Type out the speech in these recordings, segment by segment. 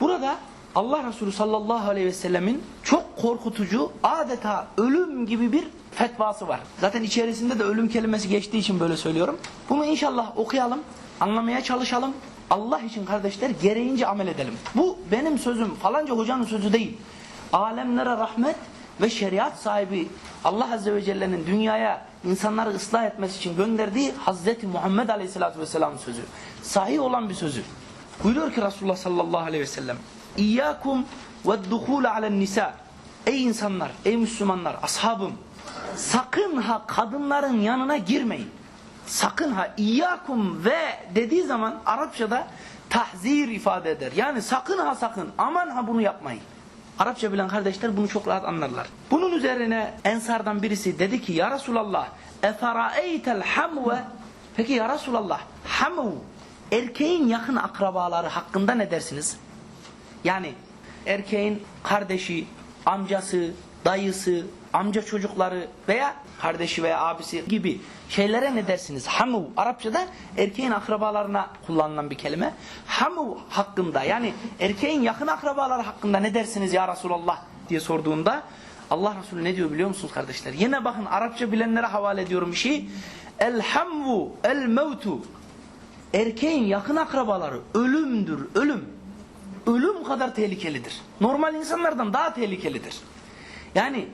Burada Allah Resulü sallallahu aleyhi ve sellemin çok korkutucu adeta ölüm gibi bir fetvası var. Zaten içerisinde de ölüm kelimesi geçtiği için böyle söylüyorum. Bunu inşallah okuyalım, anlamaya çalışalım. Allah için kardeşler gereğince amel edelim. Bu benim sözüm, falanca hocanın sözü değil. Alemlere rahmet ve şeriat sahibi Allah Azze ve Celle'nin dünyaya insanları ıslah etmesi için gönderdiği Hazreti Muhammed Aleyhisselatü Vesselam'ın sözü. Sahih olan bir sözü. Buyuruyor ki Resulullah sallallahu aleyhi ve sellem İyyâkum ve duhûle alen nisa Ey insanlar, ey Müslümanlar, ashabım sakın ha kadınların yanına girmeyin. Sakın ha iyyakum ve dediği zaman Arapçada tahzir ifade eder. Yani sakın ha sakın aman ha bunu yapmayın. Arapça bilen kardeşler bunu çok rahat anlarlar. Bunun üzerine Ensardan birisi dedi ki ya Resulallah eferaeytel hamve Peki ya Resulallah hamu erkeğin yakın akrabaları hakkında ne dersiniz? Yani erkeğin kardeşi, amcası, dayısı, amca çocukları veya kardeşi veya abisi gibi şeylere ne dersiniz? Hamu Arapçada erkeğin akrabalarına kullanılan bir kelime. Hamu hakkında yani erkeğin yakın akrabaları hakkında ne dersiniz ya Resulallah diye sorduğunda Allah Resulü ne diyor biliyor musunuz kardeşler? Yine bakın Arapça bilenlere havale ediyorum bir şey. El hamvu el mevtu Erkeğin yakın akrabaları ölümdür, ölüm. Ölüm kadar tehlikelidir. Normal insanlardan daha tehlikelidir. Yani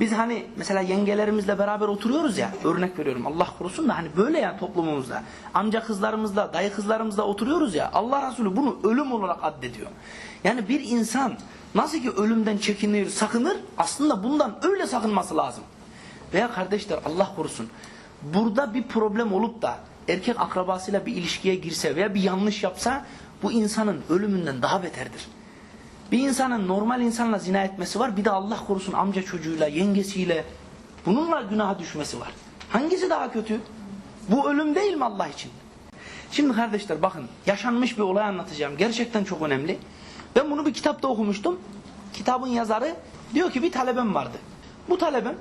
biz hani mesela yengelerimizle beraber oturuyoruz ya örnek veriyorum Allah korusun da hani böyle ya toplumumuzda amca kızlarımızla dayı kızlarımızla oturuyoruz ya Allah Resulü bunu ölüm olarak addediyor. Yani bir insan nasıl ki ölümden çekinir sakınır aslında bundan öyle sakınması lazım. Veya kardeşler Allah korusun burada bir problem olup da erkek akrabasıyla bir ilişkiye girse veya bir yanlış yapsa bu insanın ölümünden daha beterdir. Bir insanın normal insanla zina etmesi var. Bir de Allah korusun amca çocuğuyla, yengesiyle bununla günaha düşmesi var. Hangisi daha kötü? Bu ölüm değil mi Allah için? Şimdi kardeşler bakın yaşanmış bir olay anlatacağım. Gerçekten çok önemli. Ben bunu bir kitapta okumuştum. Kitabın yazarı diyor ki bir talebem vardı. Bu talebem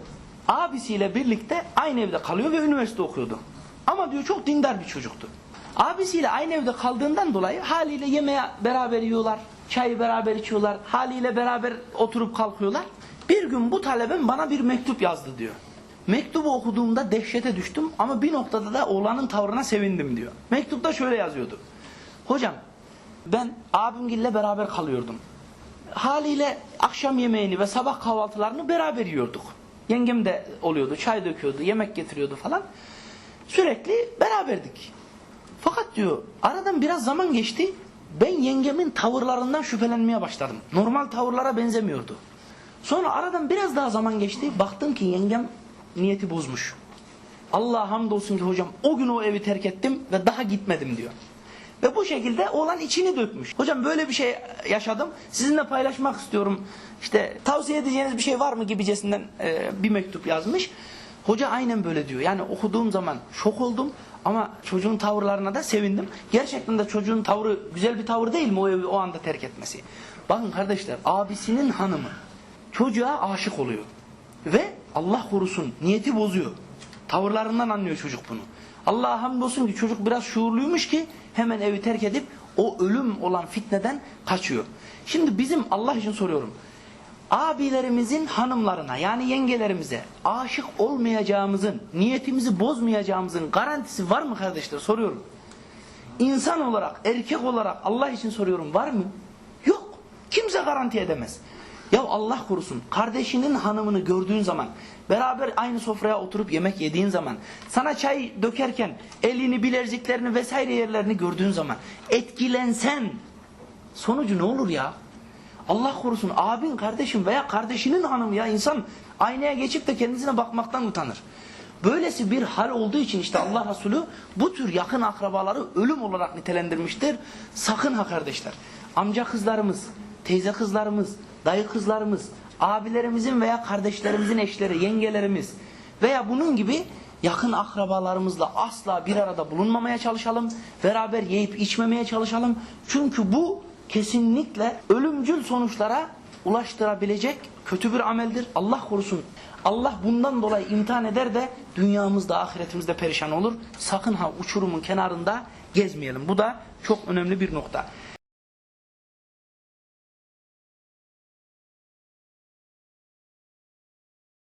abisiyle birlikte aynı evde kalıyor ve üniversite okuyordu. Ama diyor çok dindar bir çocuktu. Abisiyle aynı evde kaldığından dolayı haliyle yemeğe beraber yiyorlar, çayı beraber içiyorlar, haliyle beraber oturup kalkıyorlar. Bir gün bu talebem bana bir mektup yazdı diyor. Mektubu okuduğumda dehşete düştüm ama bir noktada da oğlanın tavrına sevindim diyor. Mektupta şöyle yazıyordu. Hocam ben abimgille beraber kalıyordum. Haliyle akşam yemeğini ve sabah kahvaltılarını beraber yiyorduk. Yengem de oluyordu, çay döküyordu, yemek getiriyordu falan. Sürekli beraberdik. Fakat diyor aradan biraz zaman geçti. Ben yengemin tavırlarından şüphelenmeye başladım. Normal tavırlara benzemiyordu. Sonra aradan biraz daha zaman geçti. Baktım ki yengem niyeti bozmuş. Allah'a hamdolsun ki hocam o gün o evi terk ettim ve daha gitmedim diyor. Ve bu şekilde oğlan içini dökmüş. Hocam böyle bir şey yaşadım. Sizinle paylaşmak istiyorum. İşte tavsiye edeceğiniz bir şey var mı gibicesinden e, bir mektup yazmış. Hoca aynen böyle diyor. Yani okuduğum zaman şok oldum ama çocuğun tavırlarına da sevindim. Gerçekten de çocuğun tavrı güzel bir tavır değil mi o evi o anda terk etmesi? Bakın kardeşler abisinin hanımı çocuğa aşık oluyor. Ve Allah korusun niyeti bozuyor. Tavırlarından anlıyor çocuk bunu. Allah'a hamdolsun ki çocuk biraz şuurluymuş ki hemen evi terk edip o ölüm olan fitneden kaçıyor. Şimdi bizim Allah için soruyorum. Abilerimizin hanımlarına yani yengelerimize aşık olmayacağımızın, niyetimizi bozmayacağımızın garantisi var mı kardeşler soruyorum. İnsan olarak, erkek olarak Allah için soruyorum var mı? Yok. Kimse garanti edemez. Ya Allah korusun kardeşinin hanımını gördüğün zaman beraber aynı sofraya oturup yemek yediğin zaman sana çay dökerken elini bileziklerini vesaire yerlerini gördüğün zaman etkilensen sonucu ne olur ya? Allah korusun abin kardeşin veya kardeşinin hanımı ya insan aynaya geçip de kendisine bakmaktan utanır. Böylesi bir hal olduğu için işte Allah Resulü bu tür yakın akrabaları ölüm olarak nitelendirmiştir. Sakın ha kardeşler. Amca kızlarımız, teyze kızlarımız, dayı kızlarımız, abilerimizin veya kardeşlerimizin eşleri, yengelerimiz veya bunun gibi yakın akrabalarımızla asla bir arada bulunmamaya çalışalım. Beraber yiyip içmemeye çalışalım. Çünkü bu kesinlikle ölümcül sonuçlara ulaştırabilecek kötü bir ameldir. Allah korusun. Allah bundan dolayı imtihan eder de dünyamızda ahiretimizde perişan olur. Sakın ha uçurumun kenarında gezmeyelim. Bu da çok önemli bir nokta.